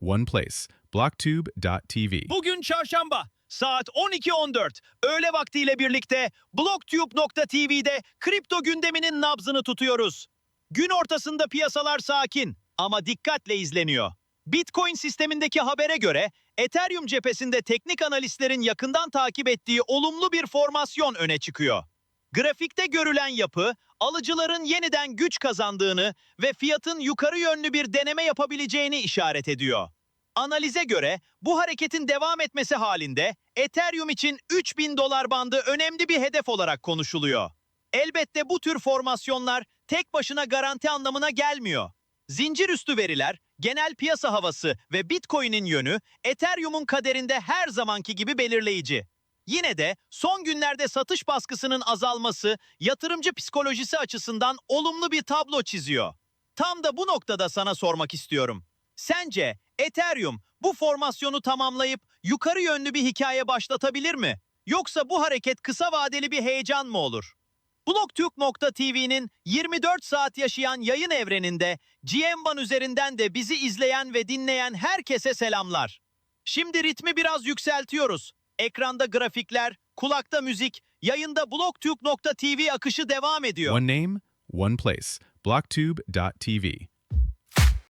one place. Blocktube.tv. Bugün çarşamba saat 12.14 öğle vaktiyle birlikte blocktube.tv'de kripto gündeminin nabzını tutuyoruz. Gün ortasında piyasalar sakin ama dikkatle izleniyor. Bitcoin sistemindeki habere göre Ethereum cephesinde teknik analistlerin yakından takip ettiği olumlu bir formasyon öne çıkıyor. Grafikte görülen yapı, alıcıların yeniden güç kazandığını ve fiyatın yukarı yönlü bir deneme yapabileceğini işaret ediyor. Analize göre bu hareketin devam etmesi halinde Ethereum için 3000 dolar bandı önemli bir hedef olarak konuşuluyor. Elbette bu tür formasyonlar tek başına garanti anlamına gelmiyor. Zincir üstü veriler, genel piyasa havası ve Bitcoin'in yönü Ethereum'un kaderinde her zamanki gibi belirleyici. Yine de son günlerde satış baskısının azalması yatırımcı psikolojisi açısından olumlu bir tablo çiziyor. Tam da bu noktada sana sormak istiyorum. Sence Ethereum bu formasyonu tamamlayıp yukarı yönlü bir hikaye başlatabilir mi? Yoksa bu hareket kısa vadeli bir heyecan mı olur? Blogtürk.tv'nin 24 saat yaşayan yayın evreninde GMBAN üzerinden de bizi izleyen ve dinleyen herkese selamlar. Şimdi ritmi biraz yükseltiyoruz. Ekranda grafikler, kulakta müzik, yayında blogtürk.tv akışı devam ediyor. One name, one place. Blocktube.tv.